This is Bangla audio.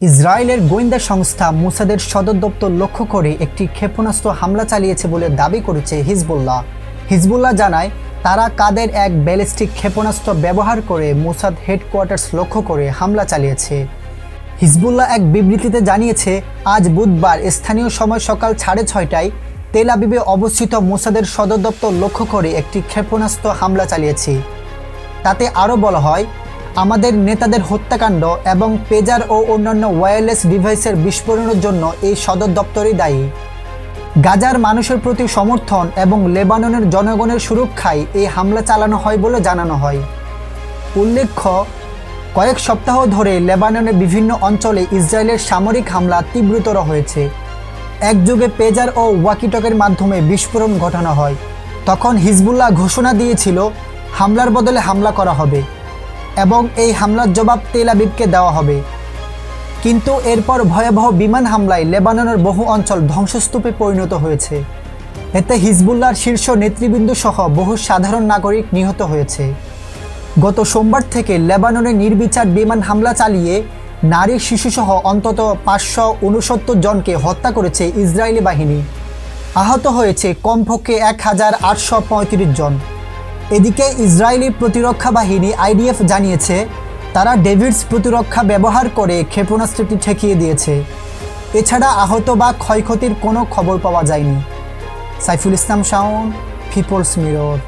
ইসরায়েলের গোয়েন্দা সংস্থা মুসাদের সদর দপ্তর লক্ষ্য করে একটি ক্ষেপণাস্ত্র হামলা চালিয়েছে বলে দাবি করেছে হিজবুল্লাহ। হিজবুল্লাহ জানায়, তারা কাদের এক ব্যালিস্টিক ক্ষেপণাস্ত্র ব্যবহার করে মুসাদ হেডকোয়ার্টার্স লক্ষ্য করে হামলা চালিয়েছে। হিজবুল্লাহ এক বিবৃতিতে জানিয়েছে, আজ বুধবার স্থানীয় সময় সকাল সাড়ে ছয়টায় তেল আবিবে অবস্থিত মুসাদের সদর দপ্তর লক্ষ্য করে একটি ক্ষেপণাস্ত্র হামলা চালিয়েছে। তাতে আরও বলা হয় আমাদের নেতাদের হত্যাকাণ্ড এবং পেজার ও অন্যান্য ওয়্যারলেস ডিভাইসের বিস্ফোরণের জন্য এই সদর দপ্তরই দায়ী। গাজার মানুষের প্রতি সমর্থন এবং লেবাননের জনগণের সুরক্ষায় এই হামলা চালানো হয় বলে জানানো হয়। উল্লেখ্য, কয়েক সপ্তাহ ধরে লেবাননের বিভিন্ন অঞ্চলে ইসরায়েলের সামরিক হামলা তীব্রতর হয়েছে। একযোগে পেজার ও ওয়াকিটকের মাধ্যমে বিস্ফোরণ ঘটানো হয়। তখন হিজবুল্লাহ ঘোষণা দিয়েছিল, হামলার বদলে হামলা করা হবে। এবং এই হামলার জবাব তেল আবিবকে দেওয়া হবে। কিন্তু এরপর ভয়াবহ বিমান হামলায় লেবাননের বহু অঞ্চল ধ্বংসস্তূপে পরিণত হয়েছে। এতে হিজবুল্লাহর শীর্ষ নেতৃবৃন্দ সহ বহু সাধারণ নাগরিক নিহত হয়েছে। গত সোমবার থেকে লেবাননে নির্বিচার বিমান হামলা চালিয়ে নারী শিশুসহ অন্তত পাঁচশো উনসত্তর জনকে হত্যা করেছে ইসরায়েলি বাহিনী। আহত হয়েছে কমপক্ষে এক হাজার আটশো পঁয়ত্রিশ জন। এদিকে ইসরায়েলি প্রতিরক্ষা বাহিনী আইডিএফ জানিয়েছে, তারা ডেভিডস প্রতিরক্ষা ব্যবহার করে ক্ষেপণাস্ত্রটি ঠেকিয়ে দিয়েছে। এছাড়া আহত বা ক্ষয়ক্ষতির কোনো খবর পাওয়া যায়নি। Saiful Islam Shawon, People's Mirror.